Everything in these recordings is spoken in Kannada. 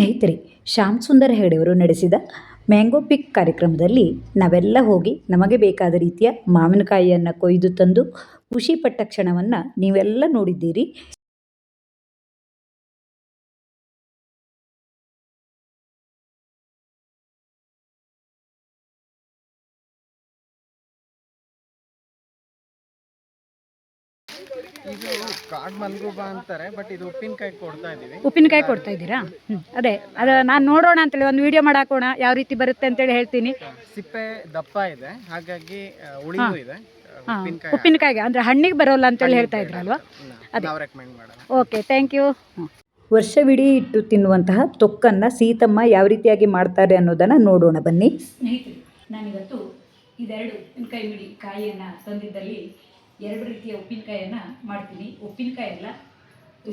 ಸ್ನೇಹಿತರೆ, ಶ್ಯಾಮ್ ಸುಂದರ್ ಹೆಗಡೆಯವರು ನಡೆಸಿದ ಮ್ಯಾಂಗೋ ಪಿಕ್ ಕಾರ್ಯಕ್ರಮದಲ್ಲಿ ನಾವೆಲ್ಲ ಹೋಗಿ ನಮಗೆ ಬೇಕಾದ ರೀತಿಯ ಮಾವಿನಕಾಯಿಯನ್ನು ಕೊಯ್ದು ತಂದು ಖುಷಿಪಟ್ಟ ಕ್ಷಣವನ್ನು ನೀವೆಲ್ಲ ನೋಡಿದ್ದೀರಿ. ಇದು ಕಾಡ್ ಮಲ್ಗುಬ ಅಂತಾರೆ ಬಟ್ ಇದು ಉಪ್ಪಿನಕಾಯಿ ಕೊಡ್ತಾ ಉಪ್ಪಿನಕಾಯಿ ಕೊಡ್ತಾ ಇದ್ದೀರಾ? ಹ್ಞೂ ಅದೇ ಅದು ನಾನು ನೋಡೋಣ ಅಂತೇಳಿ ಒಂದು ವಿಡಿಯೋ ಮಾಡಾಕೋಣ ಯಾವ ರೀತಿ ಬರುತ್ತೆ ಅಂತೇಳಿ ಹೇಳ್ತೀನಿ. ಸಿಪ್ಪೆ ದಪ್ಪ ಇದೆ ಹಾಗಾಗಿ ಇದೆ ಉಪ್ಪಿನಕಾಯಿಗೆ ಅಂದರೆ ಹಣ್ಣಿಗೆ ಬರೋಲ್ಲ ಅಂತೇಳಿ ಹೇಳ್ತಾ ಇದ್ರಲ್ವಾ? ಅದೇ. ನಾವು ರೆಕಮೆಂಡ್ ಮಾಡೋಣ. ಓಕೆ ಥ್ಯಾಂಕ್ ಯು ವರ್ಷವಿಡೀ ಇಟ್ಟು ತಿನ್ನುವಂತಹ ತೊಕ್ಕನ್ನು ಸೀತಮ್ಮ ಯಾವ ರೀತಿಯಾಗಿ ಮಾಡ್ತಾರೆ ಅನ್ನೋದನ್ನು ನೋಡೋಣ ಬನ್ನಿ. ಸ್ನೇಹಿತರೆ ನಾನಿವತ್ತು ಇದೆರಡು ಉಪ್ಪಿನಕಾಯಿ ಮಿಡಿ ಕಾಯಿಯನ್ನು ತಂದಿದ್ದಲ್ಲಿ ಎರಡು ರೀತಿಯ ಉಪ್ಪಿನಕಾಯಿಯನ್ನು ಮಾಡ್ತೀನಿ. ಉಪ್ಪಿನಕಾಯಿ ಎಲ್ಲ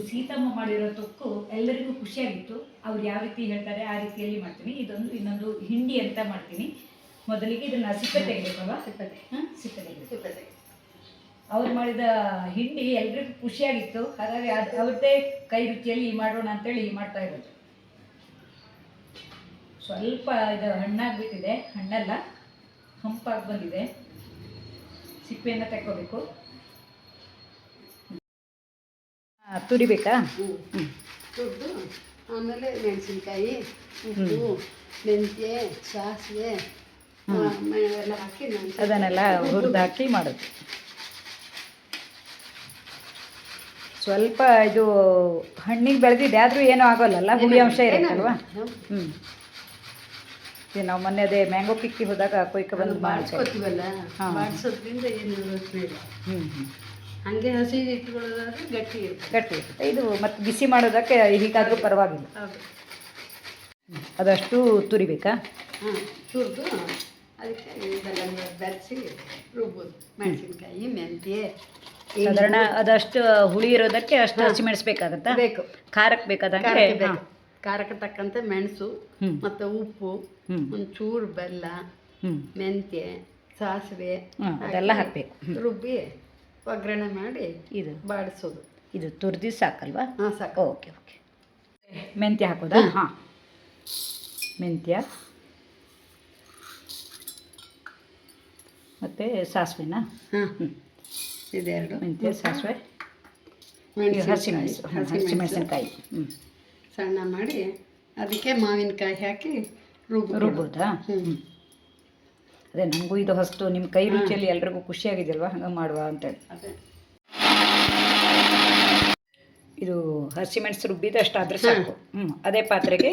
ಸೀತಮ್ಮ ಮಾಡಿರೋ ತೊಕ್ಕು ಎಲ್ಲರಿಗೂ ಖುಷಿಯಾಗಿತ್ತು. ಅವ್ರು ಯಾವ ರೀತಿ ಹೇಳ್ತಾರೆ ಆ ರೀತಿಯಲ್ಲಿ ಮಾಡ್ತೀನಿ. ಇದೊಂದು ಇನ್ನೊಂದು ಹಿಂಡಿ ಅಂತ ಮಾಡ್ತೀನಿ. ಮೊದಲಿಗೆ ಇದನ್ನು ಸಿಪ್ಪೆ ತೆಗಿಬೇಕಲ್ವ ಸಿಪ್ಪೆ ಹಾಂ ಸಿಪ್ಪೆ ತೆಗಿ ಸಿಪ್ಪೆ ತೆಗಿ ಅವ್ರು ಮಾಡಿದ ಹಿಂಡಿ ಎಲ್ರಿಗೂ ಖುಷಿಯಾಗಿತ್ತು. ಹಾಗಾಗಿ ಅದು ಅವ್ರದ್ದೇ ಕೈ ರುಚಿಯಲ್ಲಿ ಮಾಡೋಣ ಅಂತೇಳಿ ಮಾಡ್ತಾ ಇರೋದು. ಸ್ವಲ್ಪ ಇದು ಹಣ್ಣಾಗ್ಬಿಟ್ಟಿದೆ. ಹಣ್ಣಲ್ಲ ಹಂಪಾಗಿ ಬಂದಿದೆ. ಸಿಪ್ಪೆಯನ್ನು ತೆಕ್ಕೋಬೇಕು. ಆ, ತುರಿಬೇಕಾ? ತುರಿದು ಆಮೇಲೆ ಮೆಣಸಿನ್ಕಾಯಿ ಉಪ್ಪು ಮೆಂತ್ಯ ಸಾಸಿವೆ ಎಲ್ಲ ಹಾಕಿ ಅದನ್ನೆಲ್ಲ ಹುರಿದು ಹಾಕಿ ಮಾಡೋದು. ಸ್ವಲ್ಪ ಇದು ಹಣ್ಣಿಗೆ ಬೆಳೆದಿದೆ ಆದರೂ ಏನೂ ಆಗೋಲ್ಲಲ್ಲ ಹುಳಿ ಅಂಶ ಇರುತ್ತಲ್ವಾ? ಹ್ಞೂ ಇದು ನಾವು ಮೊನ್ನೆ ಅದೇ ಮ್ಯಾಂಗೋ ಪಿಕ್ಕಿ ಹೋದಾಗ ಕೊಯ್ಕ ಬಂದು ಮಾಡ್ಕೊತೀವಲ್ಲ ಮಾಡಿಸೋದ್ರಿಂದ ಏನು ಹ್ಞೂ ಹ್ಞೂ ಹಂಗೆ ಹಸಿ ಇಟ್ಕೊಳ್ಳೋದಾದ್ರೆ ಗಟ್ಟಿ ಇರುತ್ತೆ. ಗಟ್ಟಿ ಇರುತ್ತೆ. ಇದು ಮತ್ತು ಬಿಸಿ ಮಾಡೋದಕ್ಕೆ ಹೀಗಾದರೂ ಪರವಾಗಿಲ್ಲ. ಅದಷ್ಟು ತುರಿಬೇಕಾ? ಹಾಂ ತುರಿದು ಅದಕ್ಕೆ ಇದೆಲ್ಲ ಬೆರೆಸಿ ರುಬ್ಬೋದು. ಮೆಣಸಿನ್ಕಾಯಿ ಮೆಂತ್ಯ ಸಾಧಾರಣ ಅದಷ್ಟು ಹುಳಿ ಇರೋದಕ್ಕೆ ಅಷ್ಟು ಹಸಿಮೆಣಿಸ್ಬೇಕಾಗತ್ತಾ ಬೇಕು. ಖಾರಕ್ಕೆ ಬೇಕಾದಂಗೆ? ಖಾರಕ್ಕೆ ತಕ್ಕಂತೆ ಮೆಣಸು ಮತ್ತು ಉಪ್ಪು ಒಂಚೂರು ಬೆಲ್ಲ ಹ್ಞೂ ಮೆಂತ್ಯ ಸಾಸಿವೆ ಅದೆಲ್ಲ ಹಾಕಬೇಕು. ರುಬ್ಬಿ ಒಗ್ಗರಣೆ ಮಾಡಿ ಇದು. ಬಾಡಿಸೋದು. ಇದು ತುರ್ದಿ ಸಾಕಲ್ವಾ? ಹಾಂ ಸಾಕು. Okay okay. ಮೆಂತ್ಯ ಹಾಕೋದಾ? ಹಾಂ. ಮೆಂತ್ಯ. ಮತ್ತು ಸಾಸಿವೆನ? ಹಾಂ. ಇದೆರಡು. ಮೆಂತ್ಯ ಸಾಸಿವೆ. ಹಸಿ ಮೆಣಸು ಹಸಿ ಹಸಿಮೆಣಸು ಹಸಿಮೆಣಸಿನಕಾಯಿ. ಹ್ಞೂ ಸಣ್ಣ ಮಾಡಿ ಅದಕ್ಕೆ ಮಾವಿನಕಾಯಿ ಹಾಕಿ ರುಬ್ಬ ರುಬ್ಬೋದಾ? ಹ್ಞೂ ಅದೇ ನನಗೂ ಇದು ಹೊಸ್ತು ನಿಮ್ಮ ಕೈ ರುಚಿಯಲ್ಲಿ ಎಲ್ರಿಗೂ ಖುಷಿಯಾಗಿದೆಯಲ್ವಾ ಹಂಗೆ ಮಾಡುವ ಅಂತೇಳಿ ಅದೇ. ಇದು ಹಸಿಮೆಣಸು ಅಷ್ಟು ಆದರೆ ಸಾಕು. ಹ್ಞೂ ಅದೇ ಪಾತ್ರೆಗೆ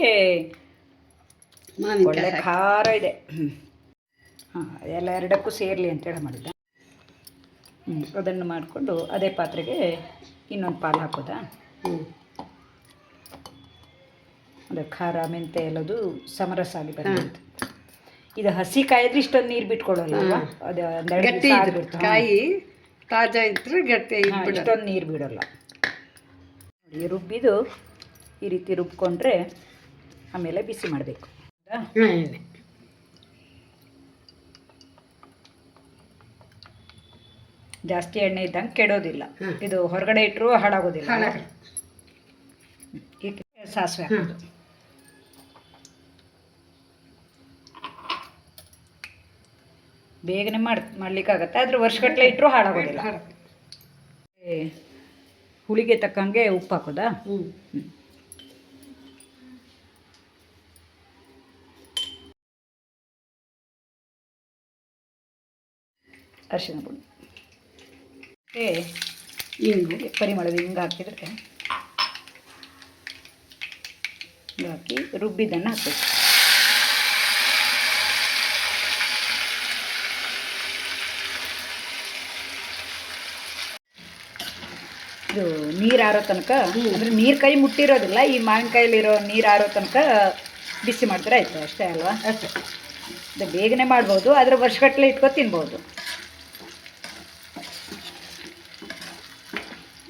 ಒಳ್ಳೆ ಖಾರ ಇದೆ. ಹ್ಞೂ ಹಾಂ ಎಲ್ಲ ಎರಡಕ್ಕೂ ಸೇರಲಿ ಅಂತೇಳಿ ಮಾಡಿದ್ದ. ಹ್ಞೂ ಅದನ್ನು ಮಾಡಿಕೊಂಡು ಅದೇ ಪಾತ್ರೆಗೆ ಇನ್ನೊಂದು ಪಾಲು ಹಾಕೋದಾ? ಹ್ಞೂ ಅದು ಖಾರ ಮೆಂತೆ ಎಲ್ಲದು ಸಮರಸ ಆಗಿ ಬರುತ್ತೆ ಇದು ಹಸಿ ಕಾಯಿದ್ರೆ ಇಷ್ಟೊಂದು ನೀರು ಬಿಟ್ಕೊಳ್ಳಲ್ಲ ಗಟ್ಟಿ ಕಾಯಿ ತಾಜಾ ಇದ್ರೆ ಗಟ್ಟಿ ಇಷ್ಟೊಂದು ನೀರು ಬಿಡೋಲ್ಲ. ನೋಡಿ ರುಬ್ಬಿದು ಈ ರೀತಿ ರುಬ್ಕೊಂಡ್ರೆ ಆಮೇಲೆ ಬಿಸಿ ಮಾಡಬೇಕು. ಜಾಸ್ತಿ ಎಣ್ಣೆ ಇದ್ದಂಗೆ ಕೆಡೋದಿಲ್ಲ. ಇದು ಹೊರಗಡೆ ಇಟ್ಟರು ಹಾಳಾಗೋದಿಲ್ಲ ಸಾಸಿವೆ ಹಾಕೋದು. ಬೇಗನೆ ಮಾಡ್ ಮಾಡ್ಲಿಕ್ಕಾಗತ್ತೆ. ಆದರೆ ವರ್ಷಗಟ್ಟಲೆ ಇಟ್ಟರು ಹಾಳಾಗೋದಿಲ್ಲ. ಹುಳಿಗೆ ತಕ್ಕಂಗೆ ಉಪ್ಪು ಹಾಕೋದಾ? ಹ್ಞೂ ಅರಿಶಿನ ಪುಡಿ. ಮತ್ತೆ ಇಂಗು ಪರಿಮಳದ ಹಿಂಗೆ ಹಾಕಿದ್ರೆ ಹಾಕಿ ರುಬ್ಬಿದ್ದನ್ನು ಹಾಕಬೇಕು. ಇದು ನೀರು ಆರೋ ತನಕ ಅಂದರೆ ನೀರು ಕೈ ಮುಟ್ಟಿರೋದಿಲ್ಲ ಈ ಮಾವಿನಕಾಯಲ್ಲಿರೋ ನೀರು ಆರೋ ತನಕ ಬಿಸಿ ಮಾಡಿದ್ರೆ ಆಯಿತು ಅಷ್ಟೇ ಅಲ್ವಾ? ಅಷ್ಟೇ. ಬೇಗನೆ ಮಾಡ್ಬೋದು ಆದರೆ ವರ್ಷಗಟ್ಟಲೆ ಇಟ್ಕೊ ತಿನ್ಬೋದು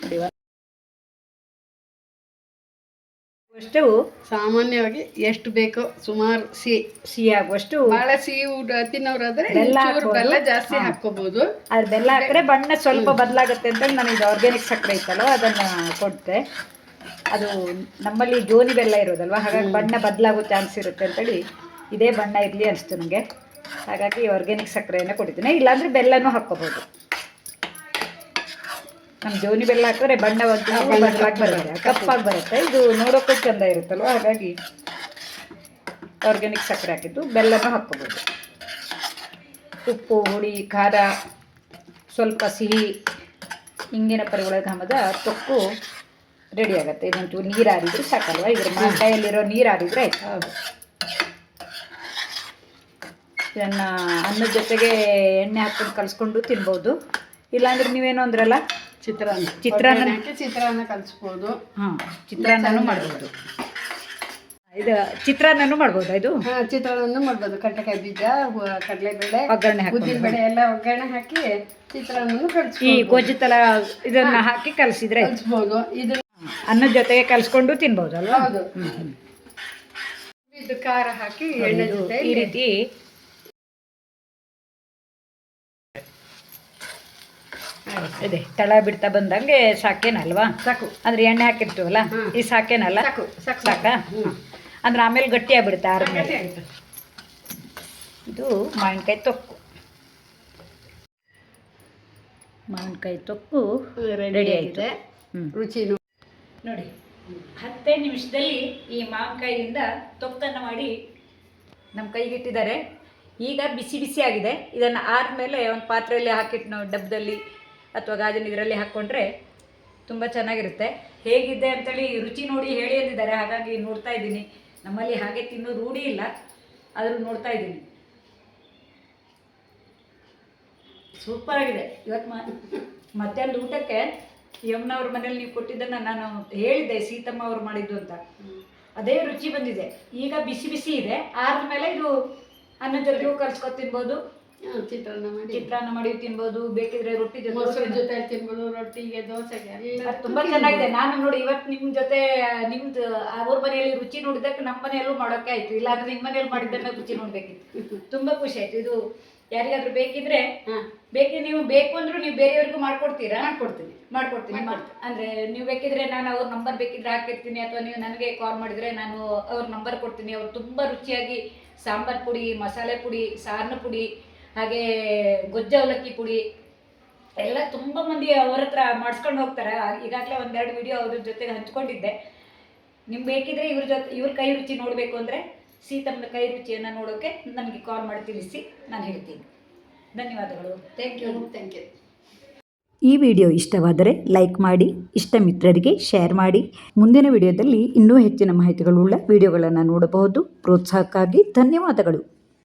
ನೋಡಿ, ಅಷ್ಟು ಸಾಮಾನ್ಯವಾಗಿ ಎಷ್ಟು ಬೇಕೋ ಸುಮಾರು ಸಿಹಿ ಸಿಹಿ ಆಗುವಷ್ಟು ಬಹಳ ಸಿಹಿ ಊಟ ತಿನ್ನೋರಾದ್ರೆ ಬೆಲ್ಲ ಹಾಕ್ಬೋದು. ಬೆಲ್ಲ ಜಾಸ್ತಿ ಹಾಕೋಬಹುದು ಅದ್ರ ಅದು ಬೆಲ್ಲ ಹಾಕಿದ್ರೆ ಬಣ್ಣ ಸ್ವಲ್ಪ ಬದಲಾಗುತ್ತೆ ಅಂತ ನನಗೆ ಇದು ಆರ್ಗ್ಯಾನಿಕ್ ಸಕ್ಕರೆ ಇತ್ತಲ್ಲ ಅದನ್ನು ಕೊಡ್ತೆ ಅದು ನಮ್ಮಲ್ಲಿ ಜೋನಿ ಬೆಲ್ಲ ಇರೋದಲ್ವ ಹಾಗಾಗಿ ಬಣ್ಣ ಬದಲಾಗೋ ಚಾನ್ಸ್ ಇರುತ್ತೆ ಅಂತೇಳಿ ಇದೇ ಬಣ್ಣ ಇರಲಿ ಅನಿಸ್ತು ನನಗೆ. ಹಾಗಾಗಿ ಆರ್ಗ್ಯಾನಿಕ್ ಸಕ್ಕರೆಯನ್ನು ಕೊಟ್ಟಿದ್ದೀನಿ. ಇಲ್ಲಾಂದರೆ ಬೆಲ್ಲನೂ ಹಾಕ್ಕೋಬೋದು. ನಮ್ಮ ಜೋನಿ ಬೆಲ್ಲ ಹಾಕಿದ್ರೆ ಬಣ್ಣ ಬರುತ್ತೆ. ಕಪ್ಪಾಗಿ ಬರುತ್ತೆ. ಇದು ನೋಡೋಕ್ಕೂ ಚೆಂದ ಇರುತ್ತಲ್ವ? ಹಾಗಾಗಿ ಆರ್ಗ್ಯಾನಿಕ್ ಸಕ್ಕರೆ ಹಾಕಿದ್ದು. ಬೆಲ್ಲನೂ ಹಾಕ್ಕೋಬೋದು. ಉಪ್ಪು ಹುಳಿ ಖಾರ ಸ್ವಲ್ಪ ಸಿಹಿ ಹಿಂಗಿನ ಪರಿಮಳ ಘಾಮದ ತೊಕ್ಕು ರೆಡಿ ಆಗುತ್ತೆ. ಇದಂತೂ ನೀರು ಹಾರಿದ್ರೆ ಸಾಕಲ್ವ? ಇದ್ರ ಮಾಡಲ್ಲಿರೋ ನೀರು ಹಾರಿದ್ರೆ ಆಯ್ತು. ಹೌದು. ಇದನ್ನು ಅನ್ನದ ಜೊತೆಗೆ ಎಣ್ಣೆ ಹಾಕ್ಕೊಂಡು ಕಲಿಸ್ಕೊಂಡು ತಿನ್ಬೋದು. ಇಲ್ಲಾಂದ್ರೆ ನೀವೇನು ಅಂದ್ರಲ್ಲ? ಚಿತ್ರಾನ್ನ ಚಿತ್ರಾನ್ನ- ಚಿತ್ರಾನ್ನ ಕಲಿಸ್ಬೋದು. ಹಾಂ ಚಿತ್ರಾನ್ನನೂ ಮಾಡ್ಬೋದು. ಇದು ಚಿತ್ರಾನ್ನನೂ ಮಾಡ್ಬೋದು ಇದು? ಹಾ ಚಿತ್ರಾನ್ನ ಮಾಡ್ಬೋದು. ಕಡ್ಲೆಕಾಯಿ ಬೀಜ ಕಡಲೆ ಕಡಲೆಬೇಳೆ ಒಗ್ಗರಣೆ ಉದ್ದಿನ ಬೇಳೆ ಎಲ್ಲ ಒಗ್ಗರಣೆ ಹಾಕಿ ಚಿತ್ರಾನ್ನ ಈ ಗೋಜಿ ಗೊಜ್ಜು ಇದನ್ನ ಇದನ್ನು ಹಾಕಿ ಕಲಿಸಿದ್ರೆ ಕಲಿಸ್ಬೋದು. ಇದು ಅನ್ನದ ಜೊತೆಗೆ ಕಲಿಸ್ಕೊಂಡು ತಿನ್ಬೋದಲ್ವಾ? ಹೌದು. ಇದು ಖಾರ ಹಾಕಿ ಎಣ್ಣೆ ಜೊತೆ ಈ ರೀತಿ ಇದೆ ತಳ ಬಿಡ್ತಾ ಬಂದಂಗೆ ಸಾಕೇನಲ್ವಾ? ಸಾಕು. ಅಂದ್ರೆ ಎಣ್ಣೆ ಹಾಕಿರ್ತೀವಲ್ಲ ಈ ಸಾಕೇನಲ್ಲ? ಸಾಕು ಸಾಕು. ಸಾಕಾ? ಅಂದ್ರೆ ಆಮೇಲೆ ಗಟ್ಟಿ ಆಗ್ಬಿಡುತ್ತೆ ಗಟ್ಟಿ ಇದು ಮಾವಿನಕಾಯಿ ತೊಕ್ಕು. ಮಾವಿನಕಾಯಿ ತೊಕ್ಕು ರೆಡಿ ರೆಡಿ ರುಚಿ. ರುಚಿನೂ. ನೋಡಿ ಹತ್ತೇ ನಿಮಿಷದಲ್ಲಿ ಈ ಮಾವಿನಕಾಯಿಯಿಂದ ತೊಕ್ಕನ್ನು ಮಾಡಿ ನಮ್ಮ ಕೈಗಿಟ್ಟಿದ್ದಾರೆ ಈಗ ಬಿಸಿ ಬಿಸಿ ಆಗಿದೆ. ಇದನ್ನು ಆದಮೇಲೆ ಒಂದು ಪಾತ್ರೆಯಲ್ಲಿ ಹಾಕಿಟ್ಟು ನಾವು ಡಬ್ಬದಲ್ಲಿ ಅಥವಾ ಗಾಜಿನ ಇದರಲ್ಲಿ ಹಾಕ್ಕೊಂಡ್ರೆ ತುಂಬ ಚೆನ್ನಾಗಿರುತ್ತೆ. ಹೇಗಿದೆ ಅಂತೇಳಿ ರುಚಿ ನೋಡಿ ಹೇಳಿ ಅಂದಿದ್ದಾರೆ. ಹಾಗಾಗಿ ನೋಡ್ತಾ ಇದ್ದೀನಿ. ನಮ್ಮಲ್ಲಿ ಹಾಗೆ ತಿನ್ನೋದು ರೂಢಿ ಇಲ್ಲ. ಆದರೂ ನೋಡ್ತಾ ಇದ್ದೀನಿ. ಸೂಪರ್ ಆಗಿದೆ. ಇವತ್ತು ಮಧ್ಯಾಹ್ನ ಊಟಕ್ಕೆ ಯಮುನವ್ರ ಮನೇಲಿ ನೀವು ಕೊಟ್ಟಿದ್ದನ್ನು ನಾನು ಹೇಳಿದ್ದೆ. ಸೀತಮ್ಮ ಅವ್ರು ಮಾಡಿದ್ದು ಅಂತ. ಅದೇ ರುಚಿ ಬಂದಿದೆ. ಈಗ ಬಿಸಿ ಬಿಸಿ ಇದೆ. ಆದ್ಮೇಲೆ ಇದು ಅನ್ನ ಜೊತೆಗೂ ಕಲ್ಸ್ಕೊ ತಿನ್ಬೋದು. ಚಿತ್ರಾನ್ನ ಮಾಡಿ. ಚಿತ್ರಾನ್ನ ಮಾಡಿ ತಿನ್ಬೋದು ಬೇಕಿದ್ರೆ ರೊಟ್ಟಿ ಮೊಸರು ಜೊತೆ ತಿನ್ಬೋದು ರೊಟ್ಟಿಗೆ ದೋಸೆಗೆ ಎಲ್ಲ ತುಂಬಾ ಚೆನ್ನಾಗಿದೆ. ನಾನು ನೋಡಿ ಇವತ್ತು ನಿಮ್ ಜೊತೆ ನಿಮ್ದು ಅವ್ರ ಮನೆಯಲ್ಲಿ ರುಚಿ ನೋಡಿದಕ್ಕೆ ನಮ್ಮ ಮನೆಯಲ್ಲೂ ಮಾಡೋಕೆ ಆಯ್ತು. ಇಲ್ಲಾಂದ್ರೆ ನಿಮ್ಮ ಮನೆಯಲ್ಲಿ ಮಾಡಿದ್ದನ್ನ ರುಚಿ ನೋಡ್ಬೇಕಿತ್ತು. ತುಂಬಾ ಖುಷಿ ಆಯ್ತು. ಇದು ಯಾರಿಗಾದ್ರೂ ಬೇಕಿದ್ರೆ ಬೇಕಿದ್ರೆ ಬೇಕಿ ನೀವು ಬೇಕು ಅಂದ್ರೂ ನೀವು ಬೇರೆಯವ್ರಿಗೂ ಮಾಡ್ಕೊಡ್ತೀರಾ? ಮಾಡ್ಕೊಡ್ತೀನಿ. ಮಾಡ್ಕೊಡ್ತೀನಿ. ಅಂದ್ರೆ ನೀವು ಬೇಕಿದ್ರೆ ನಾನು ಅವ್ರ ನಂಬರ್ ಬೇಕಿದ್ರೆ ಹಾಕಿರ್ತೀನಿ ಅಥವಾ ನೀವು ನನಗೆ ಕಾಲ್ ಮಾಡಿದ್ರೆ ನಾನು ಅವ್ರ ನಂಬರ್ ಕೊಡ್ತೀನಿ. ಅವ್ರು ತುಂಬಾ ರುಚಿಯಾಗಿ ಸಾಂಬಾರ್ ಪುಡಿ ಮಸಾಲೆ ಪುಡಿ ಸಾರ್ನ ಪುಡಿ ಹಾಗೆ ಗೊಜ್ಜ ಅವಲಕ್ಕಿ ಪುಡಿ ಎಲ್ಲ ತುಂಬ ಮಂದಿ ಅವ್ರ ಹತ್ರ ಮಾಡಿಸ್ಕೊಂಡು ಹೋಗ್ತಾರೆ. ಈಗಾಗಲೇ ಒಂದೆರಡು ವಿಡಿಯೋ ಅವ್ರ ಜೊತೆ ಹಂಚ್ಕೊಂಡಿದ್ದೆ. ನಿಮ್ಗೆ ಬೇಕಿದ್ರೆ ಇವ್ರ ಜೊತೆ ಇವ್ರ ಕೈ ರುಚಿ ನೋಡಬೇಕು ಅಂದರೆ ಸೀತಮ್ಮನ ಕೈ ರುಚಿಯನ್ನು ನೋಡೋಕ್ಕೆ ನನಗೆ ಕಾಲ್ ಮಾಡಿ ತಿಳಿಸಿ ನಾನು ಹೇಳ್ತೀನಿ. ಧನ್ಯವಾದಗಳು. ಥ್ಯಾಂಕ್ ಯು ಥ್ಯಾಂಕ್ ಯು ಈ ವಿಡಿಯೋ ಇಷ್ಟವಾದರೆ ಲೈಕ್ ಮಾಡಿ ಇಷ್ಟ ಮಿತ್ರರಿಗೆ ಶೇರ್ ಮಾಡಿ. ಮುಂದಿನ ವಿಡಿಯೋದಲ್ಲಿ ಇನ್ನೂ ಹೆಚ್ಚಿನ ಮಾಹಿತಿಗಳುಳ್ಳ ವಿಡಿಯೋಗಳನ್ನು ನೋಡಬಹುದು. ಪ್ರೋತ್ಸಾಹಕ್ಕಾಗಿ ಧನ್ಯವಾದಗಳು.